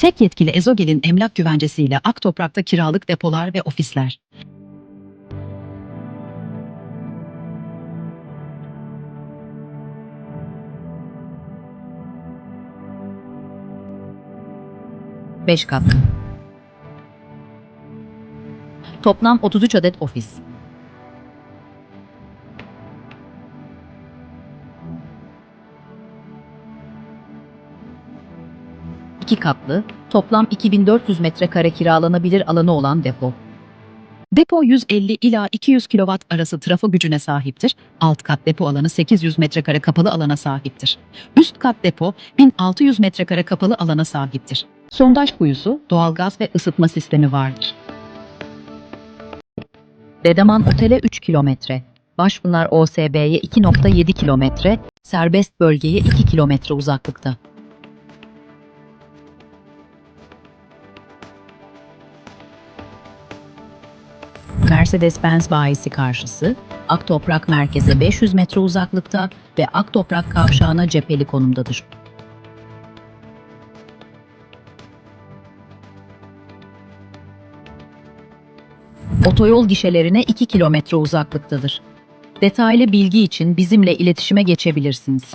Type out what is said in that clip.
Tek yetkili Ezogel'in emlak güvencesiyle ak toprakta kiralık depolar ve ofisler. Beş katlı. Toplam 33 adet ofis. İki katlı, toplam 2400 metrekare kiralanabilir alanı olan depo. Depo 150 ila 200 kW arası trafo gücüne sahiptir. Alt kat depo alanı 800 metrekare kapalı alana sahiptir. Üst kat depo 1600 metrekare kapalı alana sahiptir. Sondaj kuyusu, doğalgaz ve ısıtma sistemi vardır. Dedeman Otel'e 3 kilometre. Başpınar OSB'ye 2.7 kilometre, serbest bölgeye 2 kilometre uzaklıkta. Mercedes-Benz bayisi karşısı, Aktoprak merkeze 500 metre uzaklıkta ve Aktoprak kavşağına cepheli konumdadır. Otoyol gişelerine 2 kilometre uzaklıktadır. Detaylı bilgi için bizimle iletişime geçebilirsiniz.